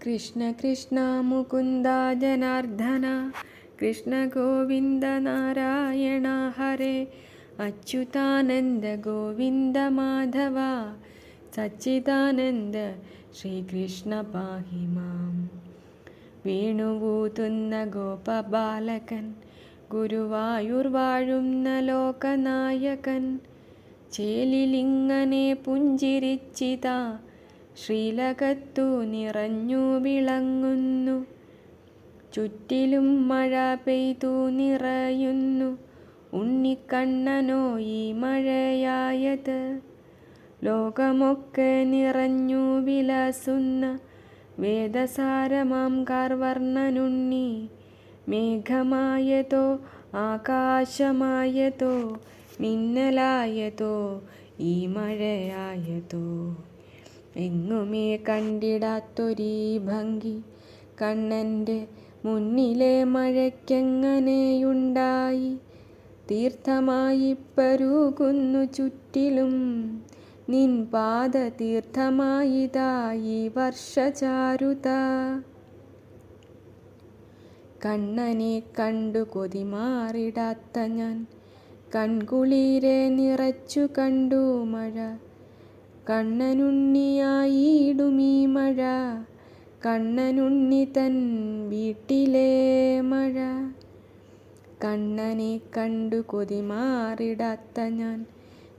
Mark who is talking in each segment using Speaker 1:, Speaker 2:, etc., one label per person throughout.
Speaker 1: കൃഷ്ണ കൃഷ്ണ മുകുന്ദ ജനാർദ്ദന കൃഷ്ണ ഗോവിന്ദ നാരായണ ഹരേ അച്യുതാനന്ദ ഗോവിന്ദ മാധവ സച്ചിദാനന്ദ ശ്രീകൃഷ്ണ പാഹി മാം. വേണുവൂതുന്ന ഗോപബാലകൻ ഗുരുവായൂർ വാഴുന്ന ലോകനായകൻ ചേലിലിങ്ങനെ പുഞ്ചിരിച്ചിതാ ശ്രീലകത്തു നിറഞ്ഞു വിളങ്ങുന്നു. ചുറ്റിലും മഴ പെയ്തു നിറയുന്നു. ഉണ്ണിക്കണ്ണനോ ഈ മഴയായത്? ലോകമൊക്കെ നിറഞ്ഞു വിലസുന്ന വേദസാരമാം കാർവർണനുണ്ണി. മേഘമായതോ ആകാശമായതോ മിന്നലായതോ ഈ മഴയായതോ. എങ്ങുമേ കണ്ടിടാത്തൊരീ ഭംഗി. കണ്ണന്റെ മുന്നിലെ മഴയ്ക്കെങ്ങനെയുണ്ടായി? തീർത്ഥമായി പരുകുന്നു ചുറ്റിലും. നിൻ പാദ തീർത്ഥമായിതായി വർഷചാരുത. കണ്ണനെ കണ്ടു കൊതിമാറിടാത്ത ഞാൻ. കൺകുളിരെ നിറച്ചു കണ്ടു മഴ. കണ്ണനുണ്ണിയായിടുമീ മഴ കണ്ണനുണ്ണി തൻ വീട്ടിലെ മഴ. കണ്ണനെ കണ്ടു കൊതിമാറിടാത്ത ഞാൻ.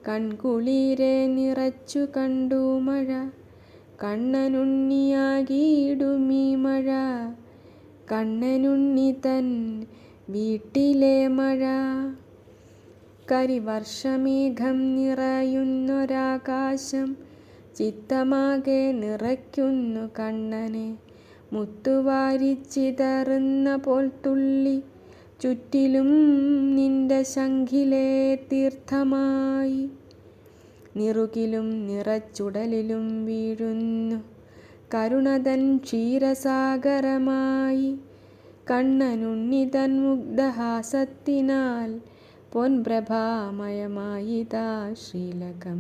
Speaker 1: കൺകുളിരെ നിറച്ചു കണ്ടു മഴ. കണ്ണനുണ്ണിയാകിയിടുമീ മഴ കണ്ണനുണ്ണി തൻ വീട്ടിലെ മഴ. കരിവർഷമേഘം നിറയുന്നൊരാകാശം ചിത്തമാകെ നിറയ്ക്കുന്നു കണ്ണനെ. മുത്തുവാരിച്ചിതറുന്ന പോൽ തുള്ളി ചുറ്റിലും നിന്റെ ശംഖിലെ തീർത്ഥമായി. നിറുകിലും നിറച്ചുടലിലും വീഴുന്നു കരുണതൻ ക്ഷീരസാഗരമായി. കണ്ണനുണ്ണിതൻ മുഗ്ധഹാസത്തിനാൽ पुन्प्रभामयमायिता श्रीलकं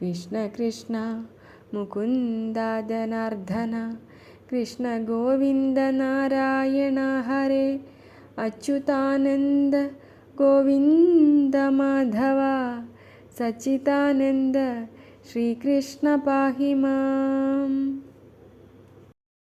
Speaker 1: कृष्णकृष्णा मुकुन्द जनार्धन कृष्णगोविन्दनारायण हरे अच्युतानन्द गोविन्दमाधव सच्चिदानन्द श्रीकृष्ण पाहि माम्।